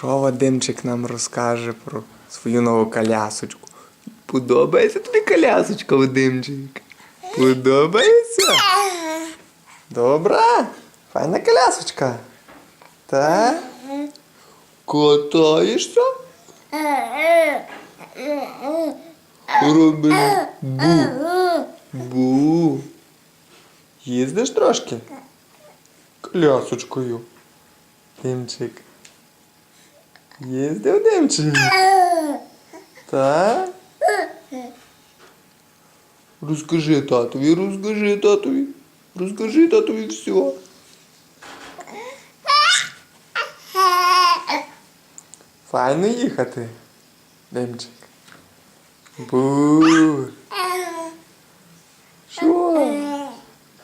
Що Вадимчик нам розкаже про свою нову колясочку? Подобається тобі колясочка, Вадимчик? Подобається? Добра? Файна колясочка. Так? Катаєшся? Роби бу. Бу. Їздиш трошки? Колясочкою. Димчик. Їздив Димчик? Так? Розкажи татові, розкажи татові. Розкажи татові все. Файно їхати. Димчик. Бу. Що?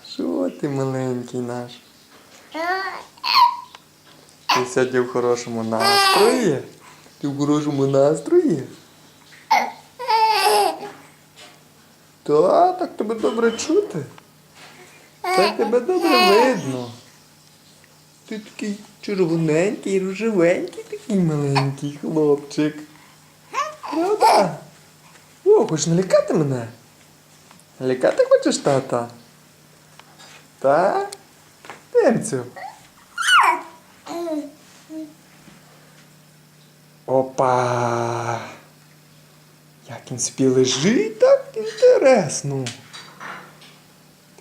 Що ти маленький наш? Ти сьогодні в хорошому настрої? Ти в хорошому настрої? Та, так тебе добре чути. Так тебе добре видно. Ти такий червоненький, рожевенький, такий маленький хлопчик. Правда? О, хочеш налякати мене? Налякати хочеш тата? Та? Демцю. Опа! Як він собі лежить, так інтересно.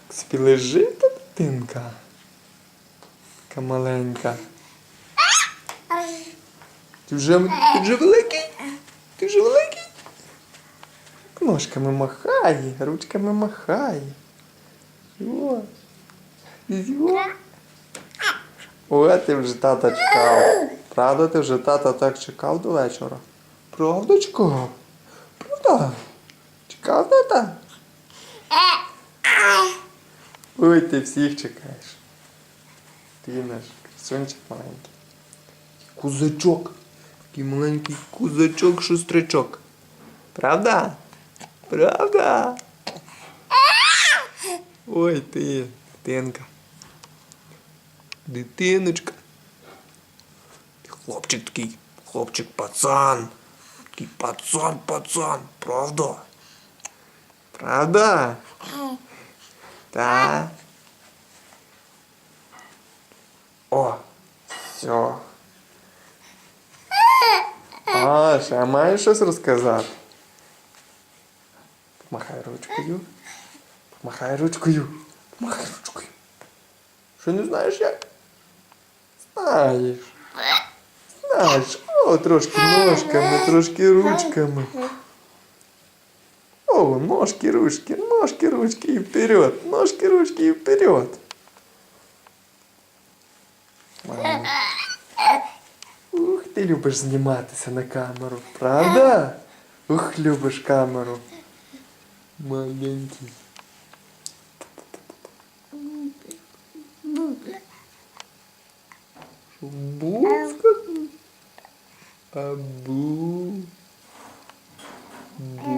Так собі лежить та дитинка. Така маленька. Ти вже, ти вже великий? Ти вже великий? Ножками махає, ручками махає. Йо. О, ти вже тата чекав. Правда, ти вже тата так чекав до вечора? Правда? Правда? Чекав тата? Ой, ти всіх чекаєш. Ти наш красунчик маленький. Кузачок. Такий маленький кузачок шустрячок. Правда? Правда? Ой ти, дитинка. Дитиночка. Ти Хлопчик такий, хлопчик пацан. Такий пацан, пацан, правда? Правда? Так. О, все. А, ще маєш щось розказати? Помахай ручкою. Помахай ручкою. Помахай ручкою. Що не знаєш як? Знаєш. Знаєш. О, трошки ножками, трошки ручками. О, ножки, ручки, ножки, ручки и вперед. Ножки, ручки и вперед. Ух, ти любиш зніматися на камеру, правда? Ух, любиш камеру. Маленький. Бу Abou. Bou. Euh,